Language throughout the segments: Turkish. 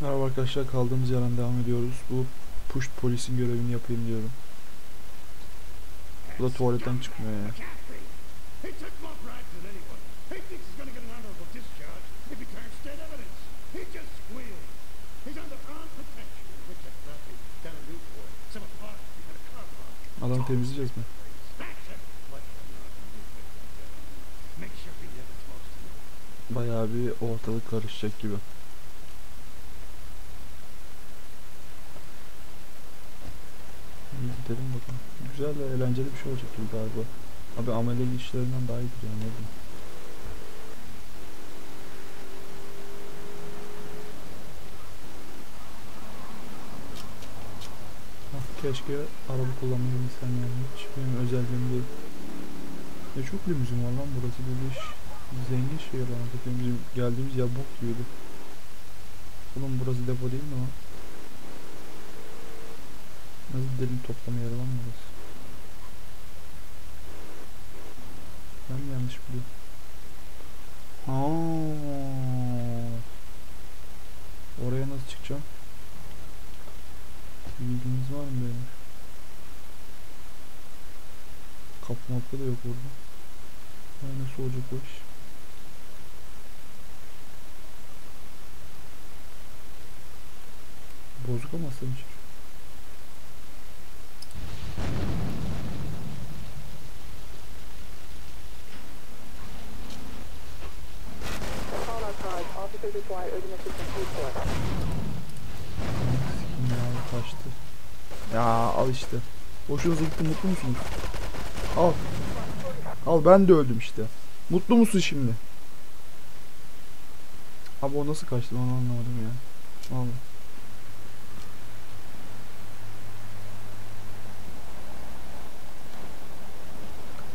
Merhaba arkadaşlar kaldığımız yerden devam ediyoruz. Bu push polisin görevini yapayım diyorum. Bu da tuvaletten çıkmıyor ya. He took more bribes than anyone. He thinks he's gonna get an honorable discharge if he can't state evidence. He just squealed. He's under armed protection in Richard Bradley down in Newport. Some apartment behind a car park. Adamı temizleyeceğiz mi? Bayağı bir ortalık karışacak gibi. Gidelim bakalım. Güzel ve eğlenceli bir şey olacak gibi galiba. Abi amele işlerinden daha iyidir ya ne bileyim. Ah, keşke araba kullanmayı bilsem yani. Hiç benim özelliğim değil. Ne çok limuzin var lan burası böyle iş. Zengin şehir lan. Bizim geldiğimiz yer bok gibiydi. Oğlum burası depo değil mi lan? Nasıl delil toplama yeri lan burası? Ben mi yanlış biliyorum? Aa. Oraya nasıl çıkacağım? Bilginiz var mı benim? Kapı mapı da yok orada. Ya nasıl olacak o iş? Bozuk ama sanırım. Call Sikim ya kaçtı. Ya al işte. Hoşunuza gitti mutlu musunuz? Al. Al ben de öldüm işte. Mutlu musun şimdi? Abi o nasıl kaçtı onu anlamadım ya. Vallahi.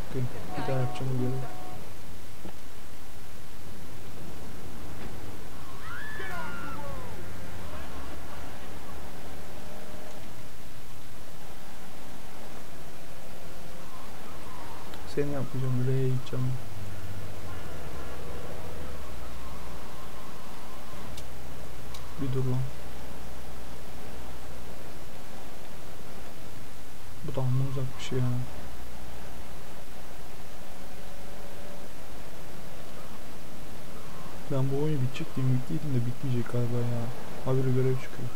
Okey, Bir daha yapacağım bu görevi. Seni yapmayacağım. Buraya gideceğim. Bir dur lan. Bu da amma uzak bir şey ya. Ben bu oyunu bitecek diye ümitliydim de bitmeyecek galiba ya. Habire görev çıkıyor.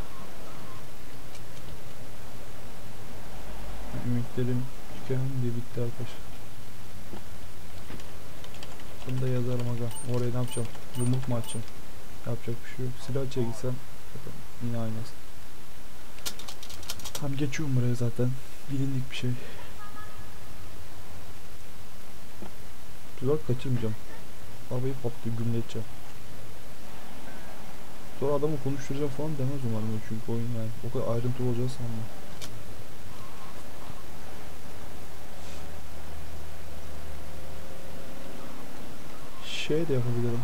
Ümitlerim tükendi bitti arkadaşlar. Bunu da yazarım aga. Oraya ne yapacağım? Yumruk mu açacağım? Yapacak bir şey yok. Silah çekilsem yine aynısı. Tam geçiyorum buraya zaten. Bilindik bir şey. Tuzak kaçırmayacağım. Arabayı patlayıp gümleteceğim. Sonra adamı konuşturacağım falan demez umarım çünkü oyun yani. O kadar ayrıntılı olacağı sanmıyorum. Şey de yapabilirim.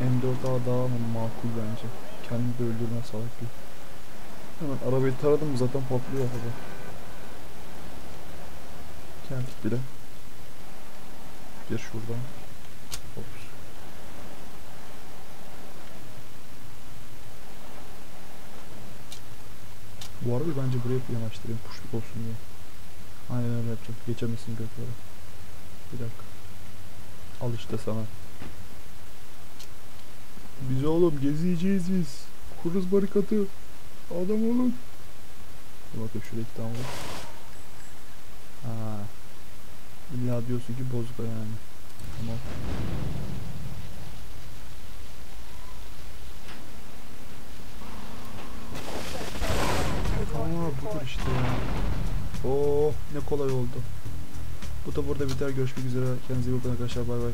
M4A daha makul bence. Kendini de öldürme salak gibi. Hemen arabayı taradım zaten patlıyor araba. Geldik bile. Gir şuradan. Ops. Bu arabayı bence buraya yanaştırayım kuşluk olsun diye. Aynen öyle yapacağım. Geçemesin göklere. Bir dakika. Al işte sana. Biz oğlum gezeceğiz biz. Kuruz barikatı. Adam olun. Dur bakayım şuraya iki tane var. Ha. İlla diyorsun ki bozuk yani. Tamam. Tamam budur işte ya. Oh ne kolay oldu. Bu da burada biter. Görüşmek üzere. Kendinize iyi bakın arkadaşlar. Bay bay.